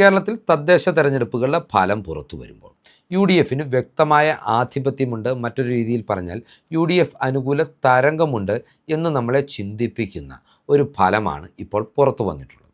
കേരളത്തിൽ തദ്ദേശ തെരഞ്ഞെടുപ്പുകളുടെ ഫലം പുറത്തു വരുമ്പോൾ യു ഡി എഫിന് വ്യക്തമായ ആധിപത്യമുണ്ട്. മറ്റൊരു രീതിയിൽ പറഞ്ഞാൽ യു ഡി എഫ് അനുകൂല തരംഗമുണ്ട് എന്ന് നമ്മളെ ചിന്തിപ്പിക്കുന്ന ഒരു ഫലമാണ് ഇപ്പോൾ പുറത്തു വന്നിട്ടുള്ളത്.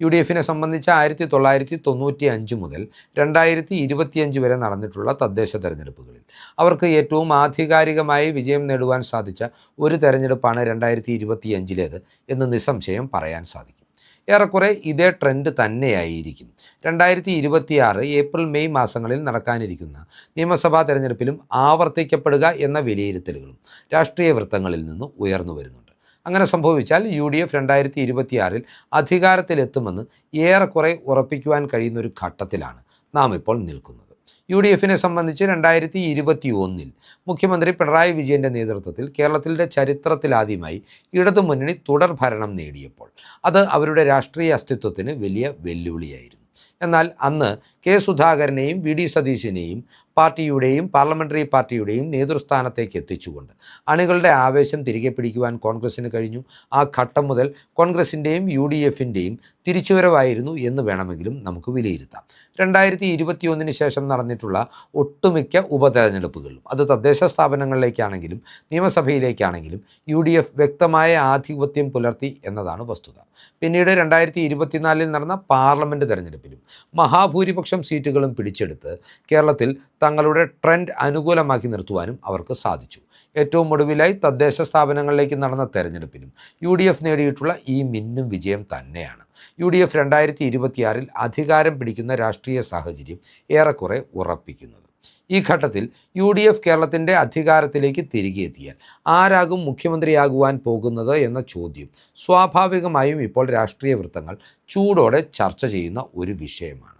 യു ഡി എഫിനെ സംബന്ധിച്ച് ആയിരത്തി തൊള്ളായിരത്തി തൊണ്ണൂറ്റി അഞ്ച് മുതൽ രണ്ടായിരത്തി ഇരുപത്തിയഞ്ച് വരെ നടന്നിട്ടുള്ള തദ്ദേശ തെരഞ്ഞെടുപ്പുകളിൽ അവർക്ക് ഏറ്റവും ആധികാരികമായി വിജയം നേടുവാൻ സാധിച്ച ഒരു തെരഞ്ഞെടുപ്പാണ് രണ്ടായിരത്തി ഇരുപത്തിയഞ്ചിലേത് എന്ന് നിസ്സംശയം പറയാൻ സാധിക്കും. ഏറെക്കുറെ ഇതേ ട്രെൻഡ് തന്നെയായിരിക്കും. രണ്ടായിരത്തി ഇരുപത്തിയാറ് ഏപ്രിൽ മെയ് മാസങ്ങളിൽ നടക്കാനിരിക്കുന്ന നിയമസഭാ തെരഞ്ഞെടുപ്പിലും ആവർത്തിക്കപ്പെടുക എന്ന വിലയിരുത്തലുകളും രാഷ്ട്രീയ വൃത്തങ്ങളിൽ നിന്ന് ഉയർന്നു വരുന്നുണ്ട്. അങ്ങനെ സംഭവിച്ചാൽ യു ഡി എഫ് രണ്ടായിരത്തി ഇരുപത്തിയാറിൽ അധികാരത്തിലെത്തുമെന്ന് ഏറെക്കുറെ ഉറപ്പിക്കുവാൻ കഴിയുന്ന ഒരു ഘട്ടത്തിലാണ് നാം ഇപ്പോൾ നിൽക്കുന്നത്. യു ഡി എഫിനെ സംബന്ധിച്ച് രണ്ടായിരത്തി ഇരുപത്തി ഒന്നിൽ മുഖ്യമന്ത്രി പിണറായി വിജയന്റെ നേതൃത്വത്തിൽ കേരളത്തിന്റെ ചരിത്രത്തിലാദ്യമായി ഇടതുമുന്നണി തുടർ ഭരണം നേടിയപ്പോൾ അത് അവരുടെ രാഷ്ട്രീയ അസ്തിത്വത്തിന് വലിയ വെല്ലുവിളിയായിരുന്നു. എന്നാൽ അന്ന് കെ സുധാകരനെയും വി ഡി സതീശിനെയും പാർട്ടിയുടെയും പാർലമെന്ററി പാർട്ടിയുടെയും നേതൃസ്ഥാനത്തേക്ക് എത്തിച്ചുകൊണ്ട് അണികളുടെ ആവേശം തിരികെ പിടിക്കുവാൻ കോൺഗ്രസിന് കഴിഞ്ഞു. ആ ഘട്ടം മുതൽ കോൺഗ്രസിന്റെയും യു ഡി എഫിന്റെയും തിരിച്ചുവരവായിരുന്നു എന്ന് വേണമെങ്കിലും നമുക്ക് വിലയിരുത്താം. രണ്ടായിരത്തി ഇരുപത്തിയൊന്നിന് ശേഷം നടന്നിട്ടുള്ള ഒട്ടുമിക്ക ഉപതെരഞ്ഞെടുപ്പുകളിലും അത് തദ്ദേശ സ്ഥാപനങ്ങളിലേക്കാണെങ്കിലും നിയമസഭയിലേക്കാണെങ്കിലും യു ഡി എഫ് വ്യക്തമായ ആധിപത്യം പുലർത്തി എന്നതാണ് വസ്തുത. പിന്നീട് രണ്ടായിരത്തി ഇരുപത്തിനാലിൽ നടന്ന പാർലമെന്റ് തെരഞ്ഞെടുപ്പിലും മഹാഭൂരിപക്ഷം സീറ്റുകളും പിടിച്ചെടുത്ത് കേരളത്തിൽ തങ്ങളുടെ ട്രെൻഡ് അനുകൂലമാക്കി നിർത്തുവാനും അവർക്ക് സാധിച്ചു. ഏറ്റവും ഒടുവിലായി തദ്ദേശ സ്ഥാപനങ്ങളിലേക്ക് നടന്ന തെരഞ്ഞെടുപ്പിനും യു ഡി എഫ് നേടിയിട്ടുള്ള ഈ മിന്നും വിജയം തന്നെയാണ്. യു ഡി എഫ് രണ്ടായിരത്തി ഇരുപത്തിയാറിൽ അധികാരം പിടിക്കുന്ന രാഷ്ട്രീയ സാഹചര്യം ഏറെക്കുറെ ഉറപ്പിക്കുന്നത് ഈ ഘട്ടത്തിൽ യു ഡി എഫ് കേരളത്തിന്റെ അധികാരത്തിലേക്ക് തിരികെ എത്തിയാൽ ആരാകും മുഖ്യമന്ത്രിയാകുവാൻ പോകുന്നത് എന്ന ചോദ്യം സ്വാഭാവികമായും ഇപ്പോൾ രാഷ്ട്രീയ വൃത്തങ്ങൾ ചൂടോടെ ചർച്ച ചെയ്യുന്ന ഒരു വിഷയമാണ്.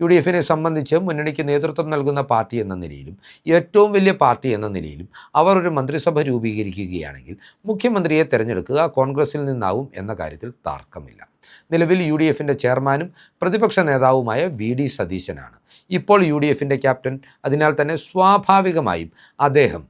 യു ഡി എഫിനെ സംബന്ധിച്ച് മുന്നണിക്ക് നേതൃത്വം നൽകുന്ന പാർട്ടി എന്ന നിലയിലും ഏറ്റവും വലിയ പാർട്ടി എന്ന നിലയിലും അവർ ഒരു മന്ത്രിസഭ രൂപീകരിക്കുകയാണെങ്കിൽ മുഖ്യമന്ത്രിയെ തിരഞ്ഞെടുക്കുക കോൺഗ്രസിൽ നിന്നാവും എന്ന കാര്യത്തിൽ തർക്കമില്ല. നിലവിൽ യു ഡി എഫിന്റെ ചെയർമാനും പ്രതിപക്ഷ നേതാവുമായ വി ഡി സതീശനാണ്. ഇപ്പോൾ യു ഡി എഫിന്റെ ക്യാപ്റ്റൻ. അതിനാൽ തന്നെ സ്വാഭാവികമായും അദ്ദേഹം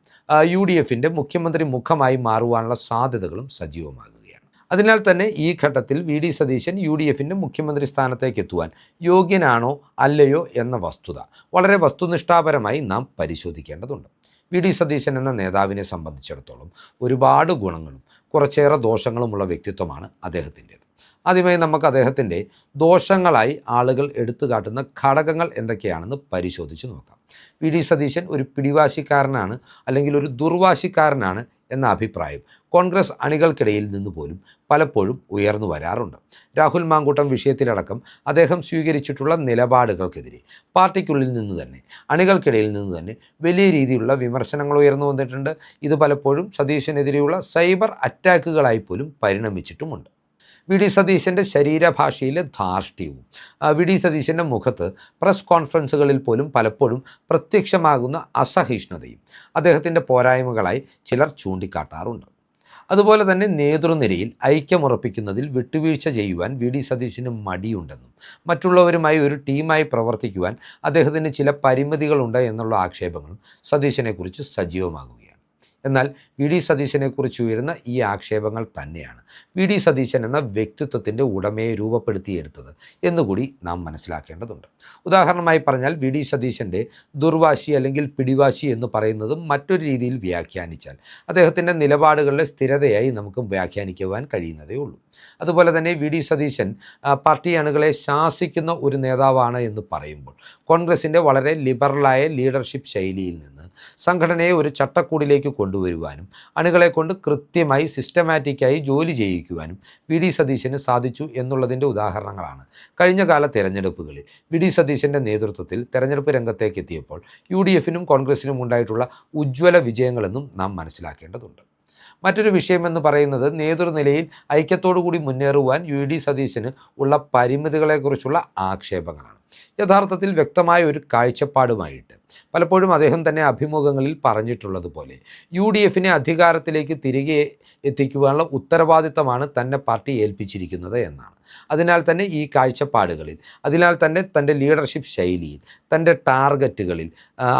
യു ഡി എഫിന്റെ മുഖ്യമന്ത്രി മുഖമായി മാറുവാനുള്ള സാധ്യതകളും സജീവമാകുകയാണ്. അതിനാൽ തന്നെ ഈ ഘട്ടത്തിൽ V D Satheesan U D എഫിന്റെ മുഖ്യമന്ത്രി സ്ഥാനത്തേക്ക് എത്തുവാൻ യോഗ്യനാണോ അല്ലയോ എന്ന വസ്തുത വളരെ വസ്തുനിഷ്ഠാപരമായി നാം പരിശോധിക്കേണ്ടതുണ്ട്. വി ഡി സതീശൻ എന്ന നേതാവിനെ സംബന്ധിച്ചിടത്തോളം ഒരുപാട് ഗുണങ്ങളും കുറച്ചേറെ ദോഷങ്ങളുമുള്ള വ്യക്തിത്വമാണ് അദ്ദേഹത്തിന്റേത്. ആദ്യമായി നമുക്ക് അദ്ദേഹത്തിന്റെ ദോഷങ്ങളായി ആളുകൾ എടുത്തു കാട്ടുന്ന ഘടകങ്ങൾ എന്തൊക്കെയാണെന്ന് പരിശോധിച്ച് നോക്കാം. V D. സതീശൻ ഒരു പിടിവാശിക്കാരനാണ് അല്ലെങ്കിൽ ഒരു ദുർവാശിക്കാരനാണ് എന്ന അഭിപ്രായം കോൺഗ്രസ് അണികൾക്കിടയിൽ നിന്ന് പോലും പലപ്പോഴും ഉയർന്നു വരാറുണ്ട്. രാഹുൽ മാങ്കൂട്ടം വിഷയത്തിലടക്കം അദ്ദേഹം സ്വീകരിച്ചിട്ടുള്ള നിലപാടുകൾക്കെതിരെ പാർട്ടിക്കുള്ളിൽ നിന്ന് തന്നെ അണികൾക്കിടയിൽ നിന്ന് തന്നെ വലിയ രീതിയിലുള്ള വിമർശനങ്ങൾ ഉയർന്നു വന്നിട്ടുണ്ട്. ഇത് പലപ്പോഴും സതീശനെതിരെയുള്ള സൈബർ അറ്റാക്കുകളായി പോലും പരിണമിച്ചിട്ടുമുണ്ട്. വി ഡി സതീശന്റെ ശരീരഭാഷയിലെ ധാർഷ്ട്യവും വി ഡി സതീശന്റെ മുഖത്ത് പ്രസ് കോൺഫറൻസുകളിൽ പോലും പലപ്പോഴും പ്രത്യക്ഷമാകുന്ന അസഹിഷ്ണുതയും അദ്ദേഹത്തിന്റെ പോരായ്മകളായി ചിലർ ചൂണ്ടിക്കാട്ടാറുണ്ട്. അതുപോലെ തന്നെ നേതൃനിരയിൽ ഐക്യമുറപ്പിക്കുന്നതിൽ വിട്ടുവീഴ്ച ചെയ്യുവാൻ വി ഡി സതീശന് മടിയുണ്ടെന്നും മറ്റുള്ളവരുമായി ഒരു ടീമായി പ്രവർത്തിക്കുവാൻ അദ്ദേഹത്തിന് ചില പരിമിതികളുണ്ട് എന്നുള്ള ആക്ഷേപങ്ങളും സതീശനെക്കുറിച്ച് സജീവമാകുകയാണ്. എന്നാൽ വി ഡി സതീശനെക്കുറിച്ച് ഉയരുന്ന ഈ ആക്ഷേപങ്ങൾ തന്നെയാണ്. വി ഡി സതീശൻ എന്ന വ്യക്തിത്വത്തിന്റെ ഉടമയെ രൂപപ്പെടുത്തിയെടുത്തത് എന്നുകൂടി നാം മനസ്സിലാക്കേണ്ടതുണ്ട്. ഉദാഹരണമായി പറഞ്ഞാൽ വി ഡി സതീശന്റെ ദുർവാശി അല്ലെങ്കിൽ പിടിവാശി എന്ന് പറയുന്നതും മറ്റൊരു രീതിയിൽ വ്യാഖ്യാനിച്ചാൽ അദ്ദേഹത്തിന്റെ നിലപാടുകളിലെ സ്ഥിരതയായി നമുക്ക് വ്യാഖ്യാനിക്കുവാൻ കഴിയുന്നതേ ഉള്ളൂ. അതുപോലെ തന്നെ വി ഡി സതീശൻ പാർട്ടി അണുകളെ ശാസിക്കുന്ന ഒരു നേതാവാണ് എന്ന് പറയുമ്പോൾ കോൺഗ്രസിന്റെ വളരെ ലിബറലായ ലീഡർഷിപ്പ് ശൈലിയിൽ നിന്ന് സംഘടനയെ ഒരു ചട്ടക്കൂടിലേക്ക് കൊണ്ടുവരുവാനും അണുകളെ കൊണ്ട് കൃത്യമായി സിസ്റ്റമാറ്റിക്കായി ജോലി ചെയ്യിക്കുവാനും വി ഡി സതീശന് സാധിച്ചു എന്നുള്ളതിന്റെ ഉദാഹരണങ്ങളാണ് കഴിഞ്ഞ കാല തെരഞ്ഞെടുപ്പുകളിൽ. വി ഡി സതീശന്റെ നേതൃത്വത്തിൽ തെരഞ്ഞെടുപ്പ് രംഗത്തേക്ക് എത്തിയപ്പോൾ യു ഡി എഫിനും കോൺഗ്രസിനും ഉണ്ടായിട്ടുള്ള ഉജ്ജ്വല വിജയങ്ങളെന്നും നാം മനസ്സിലാക്കേണ്ടതുണ്ട്. മറ്റൊരു വിഷയമെന്ന് പറയുന്നത് നേതൃനിലയിൽ ഐക്യത്തോടു കൂടി മുന്നേറുവാൻ യു ഡി സതീശന് ഉള്ള പരിമിതികളെക്കുറിച്ചുള്ള ആക്ഷേപങ്ങളാണ്. യഥാർത്ഥത്തിൽ വ്യക്തമായ ഒരു കാഴ്ചപ്പാടുമായിട്ട് പലപ്പോഴും അദ്ദേഹം തന്നെ അഭിമുഖങ്ങളിൽ പറഞ്ഞിട്ടുള്ളത് പോലെ യു ഡി എഫിനെ അധികാരത്തിലേക്ക് തിരികെ എത്തിക്കുവാനുള്ള ഉത്തരവാദിത്തമാണ് തന്നെ പാർട്ടി ഏൽപ്പിച്ചിരിക്കുന്നത് എന്നാണ്. അതിനാൽ തന്നെ ഈ കാഴ്ചപ്പാടുകളിൽ അതിനാൽ തന്നെ തന്റെ ലീഡർഷിപ്പ് ശൈലിയിൽ തന്റെ ടാർഗറ്റുകളിൽ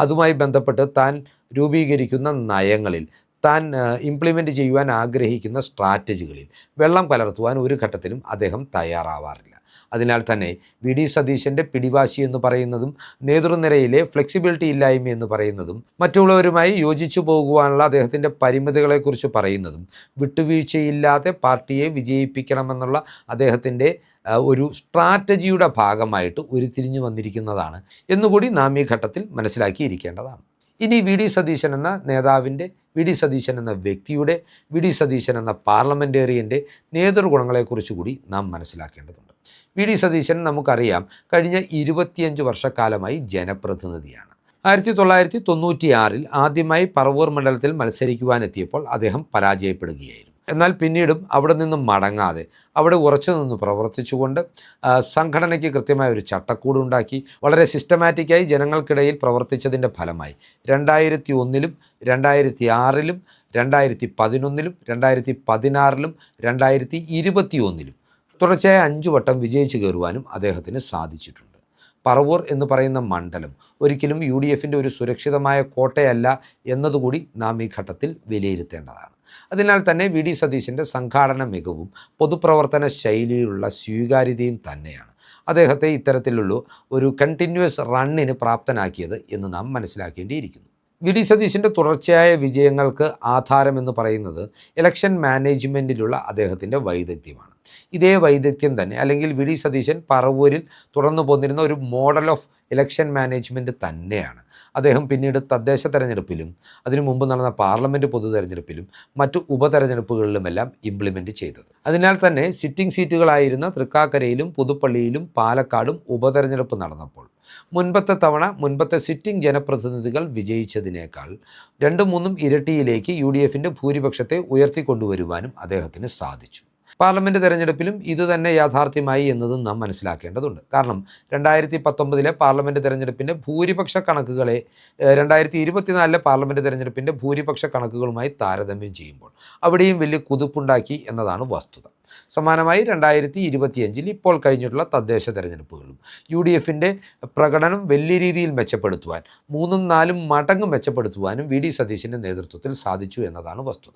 അതുമായി ബന്ധപ്പെട്ട് താൻ രൂപീകരിക്കുന്ന നയങ്ങളിൽ താൻ ഇംപ്ലിമെന്റ് ചെയ്യുവാൻ ആഗ്രഹിക്കുന്ന സ്ട്രാറ്റജികളിൽ വെള്ളം കലർത്തുവാൻ ഒരു ഘട്ടത്തിലും അദ്ദേഹം തയ്യാറാവാറില്ല. അതിനാൽ തന്നെ വി. ഡി. സതീശന്റെ പിടിവാശി എന്ന് പറയുന്നതും നേതൃനിരയിലെ ഫ്ലെക്സിബിലിറ്റി ഇല്ലായ്മ എന്ന് പറയുന്നതും മറ്റുള്ളവരുമായി യോജിച്ചു പോകുവാനുള്ള അദ്ദേഹത്തിന്റെ പരിമിതികളെക്കുറിച്ച് പറയുന്നതും വിട്ടുവീഴ്ചയില്ലാതെ പാർട്ടിയെ വിജയിപ്പിക്കണമെന്നുള്ള അദ്ദേഹത്തിന്റെ ഒരു സ്ട്രാറ്റജിയുടെ ഭാഗമായിട്ട് ഉരുത്തിരിഞ്ഞു വന്നിരിക്കുന്നതാണ്. എന്നുകൂടി നാം ഈ ഘട്ടത്തിൽ മനസ്സിലാക്കിയിരിക്കേണ്ടതാണ്. ഇനി വി ഡി സതീശൻ എന്ന നേതാവിന്റെ വി ഡി സതീശൻ എന്ന വ്യക്തിയുടെ വി ഡി സതീശൻ എന്ന പാർലമെന്റേറിയന്റെ നേതൃഗുണങ്ങളെക്കുറിച്ച് കൂടി നാം മനസ്സിലാക്കേണ്ടതുണ്ട്. വി ഡി സതീശൻ നമുക്കറിയാം കഴിഞ്ഞ ഇരുപത്തിയഞ്ച് വർഷക്കാലമായി ജനപ്രതിനിധിയാണ്. ആയിരത്തി തൊള്ളായിരത്തി തൊണ്ണൂറ്റിയാറിൽ ആദ്യമായി പറവൂർ മണ്ഡലത്തിൽ മത്സരിക്കുവാനെത്തിയപ്പോൾ അദ്ദേഹം പരാജയപ്പെടുകയായിരുന്നു. എന്നാൽ പിന്നീടും അവിടെ നിന്നും മടങ്ങാതെ അവിടെ ഉറച്ചു നിന്ന് പ്രവർത്തിച്ചുകൊണ്ട് സംഘടനയ്ക്ക് കൃത്യമായ ഒരു ചട്ടക്കൂട് ഉണ്ടാക്കി. വളരെ സിസ്റ്റമാറ്റിക്കായി ജനങ്ങൾക്കിടയിൽ പ്രവർത്തിച്ചതിന്റെ ഫലമായി. രണ്ടായിരത്തി ഒന്നിലും രണ്ടായിരത്തി ആറിലും രണ്ടായിരത്തി പതിനൊന്നിലും രണ്ടായിരത്തി പതിനാറിലും രണ്ടായിരത്തി ഇരുപത്തി ഒന്നിലും തുടർച്ചയായ അഞ്ചു വട്ടം വിജയിച്ചു കയറുവാനും അദ്ദേഹത്തിന് സാധിച്ചിട്ടുണ്ട്. പറവൂർ എന്ന് പറയുന്ന മണ്ഡലം. ഒരിക്കലും യു ഡി എഫിന്റെ ഒരു സുരക്ഷിതമായ കോട്ടയല്ല എന്നതുകൂടി നാം ഈ ഘട്ടത്തിൽ വിലയിരുത്തേണ്ടതാണ്. അതിനാൽ തന്നെ വി ഡി സതീശന്റെ സംഘാടന മികവും പൊതുപ്രവർത്തന ശൈലിയിലുള്ള സ്വീകാര്യതയും തന്നെയാണ്. അദ്ദേഹത്തെ ഇത്തരത്തിലുള്ള ഒരു കണ്ടിന്യൂസ് റണ്ണിന് പ്രാപ്തനാക്കിയത് എന്ന് നാം മനസ്സിലാക്കേണ്ടിയിരിക്കുന്നു. വി ഡി സതീശിന്റെ തുടർച്ചയായ വിജയങ്ങൾക്ക് ആധാരമെന്ന് പറയുന്നത് ഇലക്ഷൻ മാനേജ്മെന്റിലുള്ള അദ്ദേഹത്തിന്റെ വൈദഗ്ധ്യമാണ്. ഇതേ വൈദഗ്ധ്യം തന്നെ. അല്ലെങ്കിൽ വി ഡി സതീശൻ പറവൂരിൽ തുടർന്നു പോന്നിരുന്ന ഒരു മോഡൽ ഓഫ് ഇലക്ഷൻ മാനേജ്മെന്റ് തന്നെയാണ്. അദ്ദേഹം പിന്നീട് തദ്ദേശ തെരഞ്ഞെടുപ്പിലും അതിനു മുമ്പ് നടന്ന പാർലമെന്റ് പൊതു തെരഞ്ഞെടുപ്പിലും മറ്റു ഉപതെരഞ്ഞെടുപ്പുകളിലുമെല്ലാം ഇംപ്ലിമെന്റ് ചെയ്തത്. അതിനാൽ തന്നെ സിറ്റിംഗ് സീറ്റുകളായിരുന്ന തൃക്കാക്കരയിലും പുതുപ്പള്ളിയിലും പാലക്കാടും ഉപതെരഞ്ഞെടുപ്പ് നടന്നപ്പോൾ മുൻപത്തെ തവണ മുൻപത്തെ സിറ്റിംഗ് ജനപ്രതിനിധികൾ വിജയിച്ചതിനേക്കാൾ രണ്ടും മൂന്നും ഇരട്ടിയിലേക്ക് യു ഡി എഫിന്റെ ഭൂരിപക്ഷത്തെ ഉയർത്തിക്കൊണ്ടുവരുവാനും അദ്ദേഹത്തിന് സാധിച്ചു. പാർലമെന്റ് തെരഞ്ഞെടുപ്പിലും ഇതുതന്നെ യാഥാർത്ഥ്യമായി എന്നതും നാം മനസ്സിലാക്കേണ്ടതുണ്ട്. കാരണം രണ്ടായിരത്തി പത്തൊമ്പതിലെ പാർലമെന്റ് തെരഞ്ഞെടുപ്പിന്റെ ഭൂരിപക്ഷ കണക്കുകളെ രണ്ടായിരത്തി ഇരുപത്തിനാലിലെ പാർലമെന്റ് തെരഞ്ഞെടുപ്പിന്റെ ഭൂരിപക്ഷ കണക്കുകളുമായി താരതമ്യം ചെയ്യുമ്പോൾ അവിടെയും വലിയ കുതിപ്പുണ്ടാക്കി എന്നതാണ് വസ്തുത. സമാനമായി രണ്ടായിരത്തി ഇരുപത്തിയഞ്ചിൽ ഇപ്പോൾ കഴിഞ്ഞിട്ടുള്ള തദ്ദേശ തെരഞ്ഞെടുപ്പുകളും യു ഡി എഫിന്റെ പ്രകടനം വലിയ രീതിയിൽ മെച്ചപ്പെടുത്തുവാൻ മൂന്നും നാലും മടങ്ങ് മെച്ചപ്പെടുത്തുവാനും വി ഡി സതീശിന്റെ നേതൃത്വത്തിൽ സാധിച്ചു എന്നതാണ് വസ്തുത.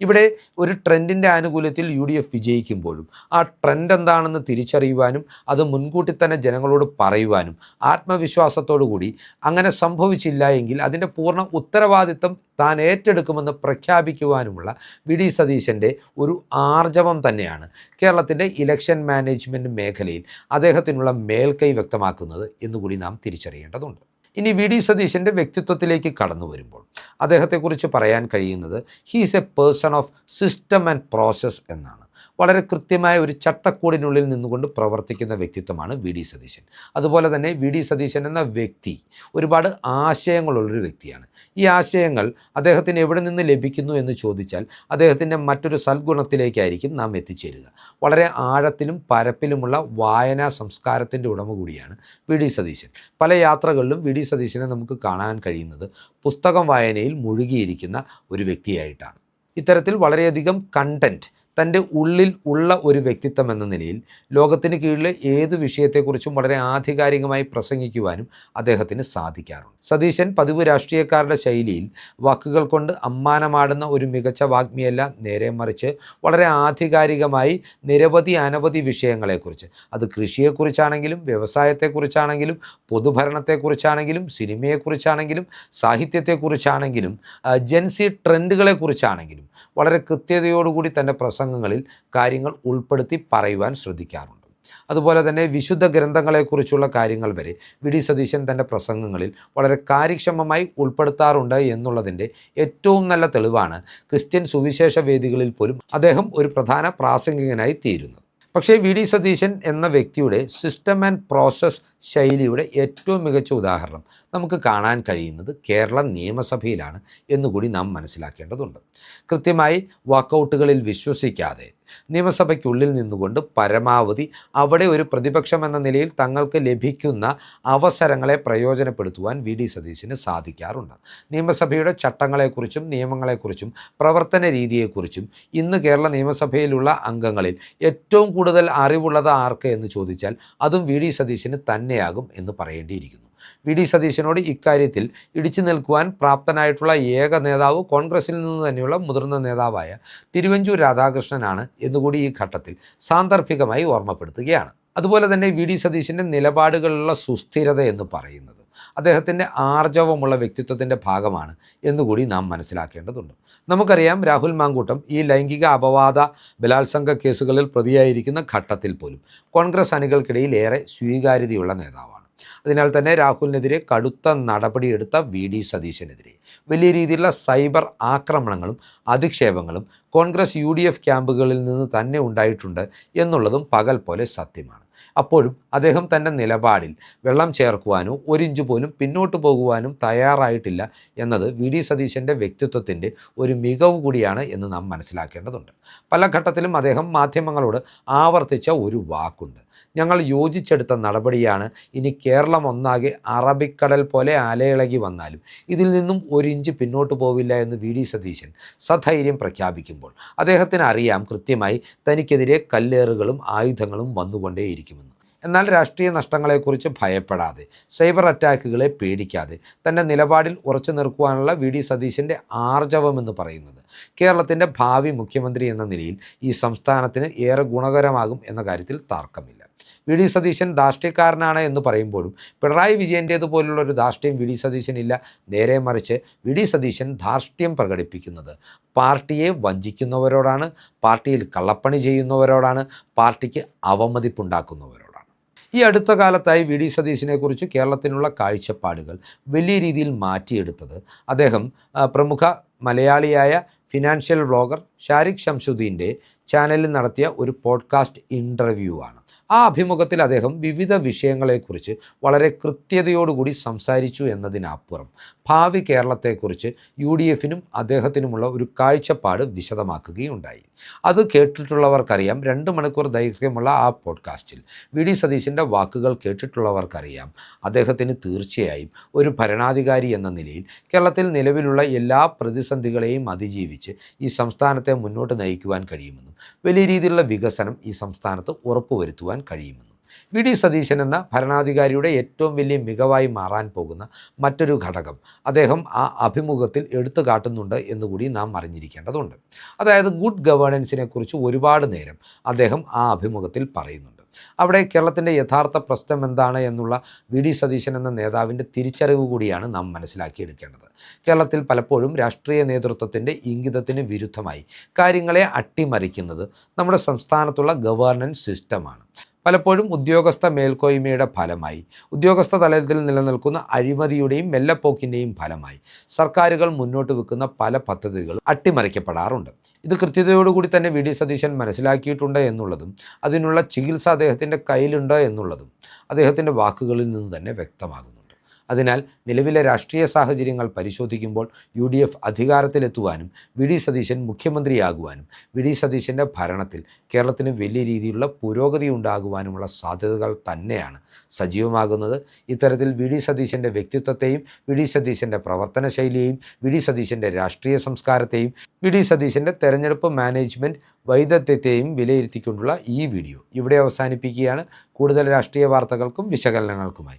ഇവിടെ ഒരു ട്രെൻഡിന്റെ ആനുകൂല്യത്തിൽ യു ഡി എഫ് വിജയിക്കുമ്പോഴും ആ ട്രെൻഡ് എന്താണെന്ന് തിരിച്ചറിയുവാനും അത് മുൻകൂട്ടി തന്നെ ജനങ്ങളോട് പറയുവാനും ആത്മവിശ്വാസത്തോടു കൂടി അങ്ങനെ സംഭവിച്ചില്ല എങ്കിൽ അതിന്റെ പൂർണ ഉത്തരവാദിത്തം താൻ ഏറ്റെടുക്കുമെന്ന് പ്രഖ്യാപിക്കുവാനുമുള്ള വി ഡി സതീശന്റെ ഒരു ആർജവം തന്നെയാണ്. കേരളത്തിന്റെ ഇലക്ഷൻ മാനേജ്മെന്റ് മേഖലയിൽ അദ്ദേഹത്തിനുള്ള മേൽക്കൈ വ്യക്തമാക്കുന്നത് എന്നുകൂടി നാം തിരിച്ചറിയേണ്ടതുണ്ട്. ഇനി വി ഡി സതീശന്റെ വ്യക്തിത്വത്തിലേക്ക് കടന്നു വരുമ്പോൾ അദ്ദേഹത്തെക്കുറിച്ച് പറയാൻ കഴിയുന്നത് he's a person of system and process എന്നാണ്. വളരെ കൃത്യമായ ഒരു ചട്ടക്കൂടിനുള്ളിൽ നിന്നുകൊണ്ട് പ്രവർത്തിക്കുന്ന വ്യക്തിത്വമാണ് വി ഡി സതീശൻ. അതുപോലെ തന്നെ വി ഡി സതീശൻ എന്ന വ്യക്തി ഒരുപാട് ആശയങ്ങളുള്ളൊരു വ്യക്തിയാണ്. ഈ ആശയങ്ങൾ അദ്ദേഹത്തിന് എവിടെ നിന്ന് ലഭിക്കുന്നു എന്ന് ചോദിച്ചാൽ അദ്ദേഹത്തിന്റെ മറ്റൊരു സൽഗുണത്തിലേക്കായിരിക്കും നാം എത്തിച്ചേരുക. വളരെ ആഴത്തിലും പരപ്പിലുമുള്ള വായനാ സംസ്കാരത്തിന്റെ ഉടമ കൂടിയാണ് വി ഡി സതീശൻ. പല യാത്രകളിലും വി ഡി സതീശനെ നമുക്ക് കാണാൻ കഴിയുന്നത് പുസ്തകം വായനയിൽ മുഴുകിയിരിക്കുന്ന ഒരു വ്യക്തിയായിട്ടാണ്. ഇത്തരത്തിൽ വളരെയധികം കണ്ടന്റ് തന്റെ ഉള്ളിൽ ഉള്ള ഒരു വ്യക്തിത്വം എന്ന നിലയിൽ ലോകത്തിന് കീഴിൽ ഏത് വിഷയത്തെക്കുറിച്ചും വളരെ ആധികാരികമായി പ്രസംഗിക്കുവാനും അദ്ദേഹത്തിന് സാധിക്കാറുണ്ട്. സതീശൻ പതിവ് രാഷ്ട്രീയക്കാരുടെ ശൈലിയിൽ വാക്കുകൾ കൊണ്ട് അമ്മാനമാടുന്ന ഒരു മികച്ച വാഗ്മിയല്ല നേരെ മറിച്ച് വളരെ ആധികാരികമായി നിരവധി അനവധി വിഷയങ്ങളെക്കുറിച്ച് അത് കൃഷിയെക്കുറിച്ചാണെങ്കിലും വ്യവസായത്തെക്കുറിച്ചാണെങ്കിലും പൊതുഭരണത്തെക്കുറിച്ചാണെങ്കിലും സിനിമയെക്കുറിച്ചാണെങ്കിലും സാഹിത്യത്തെക്കുറിച്ചാണെങ്കിലും ജെൻസി ട്രെൻഡുകളെക്കുറിച്ചാണെങ്കിലും വളരെ കൃത്യതയോടുകൂടി തന്റെ പ്രസംഗങ്ങളിൽ കാര്യങ്ങൾ ഉൾപ്പെടുത്തി പറയുവാൻ ശ്രദ്ധിക്കാറുണ്ട്. അതുപോലെ തന്നെ വിശുദ്ധ ഗ്രന്ഥങ്ങളെക്കുറിച്ചുള്ള കാര്യങ്ങൾ വരെ വി. ഡി. സതീശൻ തന്റെ പ്രസംഗങ്ങളിൽ വളരെ കാര്യക്ഷമമായി ഉൾപ്പെടുത്താറുണ്ട് എന്നുള്ളതിന്റെ ഏറ്റവും നല്ല തെളിവാണ് ക്രിസ്ത്യൻ സുവിശേഷ വേദികളിൽ പോലും അദ്ദേഹം ഒരു പ്രധാന പ്രാസംഗികനായി തീരുന്നത്. പക്ഷേ വി. ഡി. സതീശൻ എന്ന വ്യക്തിയുടെ സിസ്റ്റം ആൻഡ് പ്രോസസ് ശൈലിയുടെ ഏറ്റവും മികച്ച ഉദാഹരണം നമുക്ക് കാണാൻ കഴിയുന്നത് കേരള നിയമസഭയിലാണ് എന്നുകൂടി നാം മനസ്സിലാക്കേണ്ടതുണ്ട്. കൃത്യമായി വാക്കൗട്ടുകളിൽ വിശ്വസിക്കാതെ നിയമസഭയ്ക്കുള്ളിൽ നിന്നുകൊണ്ട് പരമാവധി അവിടെ ഒരു പ്രതിപക്ഷം എന്ന നിലയിൽ തങ്ങൾക്ക് ലഭിക്കുന്ന അവസരങ്ങളെ പ്രയോജനപ്പെടുത്തുവാൻ വി ഡി സതീശന് സാധിക്കാറുണ്ട്. നിയമസഭയുടെ ചട്ടങ്ങളെക്കുറിച്ചും നിയമങ്ങളെക്കുറിച്ചും പ്രവർത്തന രീതിയെക്കുറിച്ചും ഇന്ന് കേരള നിയമസഭയിലുള്ള അംഗങ്ങളിൽ ഏറ്റവും കൂടുതൽ അറിവുള്ളത് ആർക്ക് എന്ന് ചോദിച്ചാൽ അതും വി ഡി സതീശന് തന്നെയാകും എന്ന് പറയേണ്ടിയിരിക്കുന്നു. വി. ഡി. സതീശനോട് ഇക്കാര്യത്തിൽ ഇടിച്ചു നിൽക്കുവാൻ പ്രാപ്തനായിട്ടുള്ള ഏക നേതാവ് കോൺഗ്രസിൽ നിന്ന് തന്നെയുള്ള മുതിർന്ന നേതാവായ തിരുവഞ്ചൂർ രാധാകൃഷ്ണനാണ് എന്നുകൂടി ഈ ഘട്ടത്തിൽ സാന്ദർഭികമായി ഓർമ്മപ്പെടുത്തുകയാണ്. അതുപോലെ തന്നെ വി. ഡി. സതീശന്റെ നിലപാടുകളിലുള്ള സുസ്ഥിരത എന്ന് പറയുന്നത് അദ്ദേഹത്തിന്റെ ആർജവമുള്ള വ്യക്തിത്വത്തിന്റെ ഭാഗമാണ് എന്നുകൂടി നാം മനസ്സിലാക്കേണ്ടതുണ്ട്. നമുക്കറിയാം രാഹുൽ മാങ്കൂട്ടം ഈ ലൈംഗിക അപവാദ ബലാത്സംഗ കേസുകളിൽ പ്രതിയായിരിക്കുന്ന ഘട്ടത്തിൽ പോലും കോൺഗ്രസ് അണികൾക്കിടയിൽ ഏറെ സ്വീകാര്യതയുള്ള നേതാവാണ്. അതിനാൽ തന്നെ രാഹുലിനെതിരെ കടുത്ത നടപടിയെടുത്ത വി ഡി സതീശനെതിരെ വലിയ രീതിയിലുള്ള സൈബർ ആക്രമണങ്ങളും അധിക്ഷേപങ്ങളും കോൺഗ്രസ് യു ക്യാമ്പുകളിൽ നിന്ന് തന്നെ ഉണ്ടായിട്ടുണ്ട് എന്നുള്ളതും പകൽ പോലെ സത്യമാണ്. അപ്പോഴും അദ്ദേഹം തന്റെ നിലപാടിൽ വെള്ളം ചേർക്കുവാനോ ഒരിഞ്ച് പോലും പിന്നോട്ട് പോകുവാനും തയ്യാറായിട്ടില്ല എന്നത് വി ഡി സതീശന്റെ വ്യക്തിത്വത്തിന്റെ ഒരു മികവ് കൂടിയാണ് എന്ന് നാം മനസ്സിലാക്കേണ്ടതുണ്ട്. പല ഘട്ടത്തിലും അദ്ദേഹം മാധ്യമങ്ങളോട് ആവർത്തിച്ച ഒരു വാക്കുണ്ട്. ഞങ്ങൾ യോജിച്ചെടുത്ത നടപടിയാണ് ഇനി കേരളം ഒന്നാകെ അറബിക്കടൽ പോലെ അലയിളകി വന്നാലും ഇതിൽ നിന്നും ഒരു ഇഞ്ച് പിന്നോട്ട് പോവില്ല എന്ന് വി ഡി സതീശൻ സധൈര്യം പ്രഖ്യാപിക്കുമ്പോൾ അദ്ദേഹത്തിന് അറിയാം കൃത്യമായി തനിക്കെതിരെ കല്ലേറുകളും ആയുധങ്ങളും വന്നുകൊണ്ടേയിരിക്കുമെന്ന് എന്നാൽ രാഷ്ട്രീയ നഷ്ടങ്ങളെക്കുറിച്ച് ഭയപ്പെടാതെ സൈബർ അറ്റാക്കുകളെ പേടിക്കാതെ തന്റെ നിലപാടിൽ ഉറച്ചു നിൽക്കുവാനുള്ള വി. ഡി. സതീശന്റെ ആർജവമെന്ന് പറയുന്നത്. കേരളത്തിന്റെ ഭാവി മുഖ്യമന്ത്രി എന്ന നിലയിൽ ഈ സംസ്ഥാനത്തിന് ഏറെ ഗുണകരമാകും എന്ന കാര്യത്തിൽ തർക്കമില്ല. വി. ഡി. സതീശൻ ധാർഷ്ട്യക്കാരനാണ് എന്ന് പറയുമ്പോഴും പിണറായി വിജയന്റേതുപോലുള്ള ഒരു ധാർഷ്ട്യം വി. ഡി. സതീശനില്ല നേരെ മറിച്ച് വി. ഡി. സതീശൻ ധാർഷ്ട്യം പ്രകടിപ്പിക്കുന്നത് പാർട്ടിയെ വഞ്ചിക്കുന്നവരോടാണ് പാർട്ടിയിൽ കള്ളപ്പണി ചെയ്യുന്നവരോടാണ് പാർട്ടിക്ക് അവമതിപ്പുണ്ടാക്കുന്നവരോടാണ്. ഈ അടുത്ത കാലത്തായി വി ഡി സതീശിനെക്കുറിച്ച് കേരളത്തിനുള്ള കാഴ്ചപ്പാടുകൾ വലിയ രീതിയിൽ മാറ്റിയെടുത്തത് അദ്ദേഹം പ്രമുഖ മലയാളിയായ ഫിനാൻഷ്യൽ വ്ളോഗർ ഷാരിഖ് ഷംസുദ്ദീന്റെ ചാനലിൽ നടത്തിയ ഒരു പോഡ്കാസ്റ്റ് ഇന്റർവ്യൂ ആണ് ആ അഭിമുഖത്തിൽ അദ്ദേഹം വിവിധ വിഷയങ്ങളെക്കുറിച്ച് വളരെ കൃത്യതയോടുകൂടി സംസാരിച്ചു എന്നതിനപ്പുറം ഭാവി കേരളത്തെക്കുറിച്ച് യു ഡി എഫിനും അദ്ദേഹത്തിനുമുള്ള ഒരു കാഴ്ചപ്പാട് വിശദമാക്കുകയുണ്ടായി. അത് കേട്ടിട്ടുള്ളവർക്കറിയാം. രണ്ട് മണിക്കൂർ ദൈർഘ്യമുള്ള ആ പോഡ്കാസ്റ്റിൽ വി ഡി സതീശന്റെ വാക്കുകൾ കേട്ടിട്ടുള്ളവർക്കറിയാം. അദ്ദേഹത്തിന് തീർച്ചയായും ഒരു ഭരണാധികാരി എന്ന നിലയിൽ കേരളത്തിൽ നിലവിലുള്ള എല്ലാ പ്രതിസന്ധികളെയും അതിജീവിച്ച് ഈ സംസ്ഥാനത്തെ മുന്നോട്ട് നയിക്കുവാൻ കഴിയുമെന്നും വലിയ രീതിയിലുള്ള വികസനം ഈ സംസ്ഥാനത്ത് ഉറപ്പുവരുത്തുവാൻ കഴിയുമെന്നും. വി. ഡി. സതീശൻ എന്ന ഭരണാധികാരിയുടെ ഏറ്റവും വലിയ മികവായി മാറാൻ പോകുന്ന മറ്റൊരു ഘടകം അദ്ദേഹം ആ അഭിമുഖത്തിൽ എടുത്തു കാട്ടുന്നുണ്ട് എന്നുകൂടി നാം അറിഞ്ഞിരിക്കേണ്ടതുണ്ട്. അതായത് ഗുഡ് ഗവേണൻസിനെ കുറിച്ച് ഒരുപാട് നേരം അദ്ദേഹം ആ അഭിമുഖത്തിൽ പറയുന്നുണ്ട്. അവിടെ കേരളത്തിന്റെ യഥാർത്ഥ പ്രശ്നം എന്താണ് എന്നുള്ള വി ഡി സതീശൻ എന്ന നേതാവിന്റെ തിരിച്ചറിവ് കൂടിയാണ് നാം മനസ്സിലാക്കിയെടുക്കേണ്ടത്. കേരളത്തിൽ പലപ്പോഴും രാഷ്ട്രീയ നേതൃത്വത്തിന്റെ ഇംഗിതത്തിന് വിരുദ്ധമായി കാര്യങ്ങളെ അട്ടിമറിക്കുന്നത് നമ്മുടെ സംസ്ഥാനത്തുള്ള ഗവേണൻസ് സിസ്റ്റമാണ്. പലപ്പോഴും ഉദ്യോഗസ്ഥ മേൽക്കോയ്മയുടെ ഫലമായി. ഉദ്യോഗസ്ഥ തലത്തിൽ നിലനിൽക്കുന്ന അഴിമതിയുടെയും മെല്ലപ്പോക്കിന്റെയും ഫലമായി സർക്കാരുകൾ മുന്നോട്ട് വെക്കുന്ന പല പദ്ധതികൾ അട്ടിമറിക്കപ്പെടാറുണ്ട്. ഇത് കൃത്യതയോടുകൂടി തന്നെ വി. ഡി. സതീശൻ മനസ്സിലാക്കിയിട്ടുണ്ട് എന്നുള്ളതും അതിനുള്ള ചികിത്സ അദ്ദേഹത്തിന്റെ കയ്യിലുണ്ട് എന്നുള്ളതും അദ്ദേഹത്തിന്റെ വാക്കുകളിൽ നിന്ന് തന്നെ വ്യക്തമാകുന്നുണ്ട് അതിനാൽ നിലവിലെ രാഷ്ട്രീയ സാഹചര്യങ്ങൾ പരിശോധിക്കുമ്പോൾ യു ഡി എഫ് അധികാരത്തിലെത്തുവാനും വി ഡി സതീശൻ മുഖ്യമന്ത്രിയാകുവാനും വി ഡി സതീശന്റെ ഭരണത്തിൽ കേരളത്തിന് വലിയ രീതിയിലുള്ള പുരോഗതി ഉണ്ടാകുവാനുമുള്ള സാധ്യതകൾ തന്നെയാണ് സജീവമാകുന്നത്. ഇത്തരത്തിൽ വി ഡി സതീശന്റെ വ്യക്തിത്വത്തെയും വി ഡി സതീശന്റെ പ്രവർത്തന ശൈലിയെയും വി ഡി സതീശന്റെ രാഷ്ട്രീയ സംസ്കാരത്തെയും വി ഡി സതീശന്റെ തെരഞ്ഞെടുപ്പ് മാനേജ്മെന്റ് വൈദഗ്ധ്യത്തെയും വിലയിരുത്തിക്കൊണ്ടുള്ള ഈ വീഡിയോ ഇവിടെ അവസാനിപ്പിക്കുകയാണ്. കൂടുതൽ രാഷ്ട്രീയ വാർത്തകൾക്കും വിശകലനങ്ങൾക്കുമായി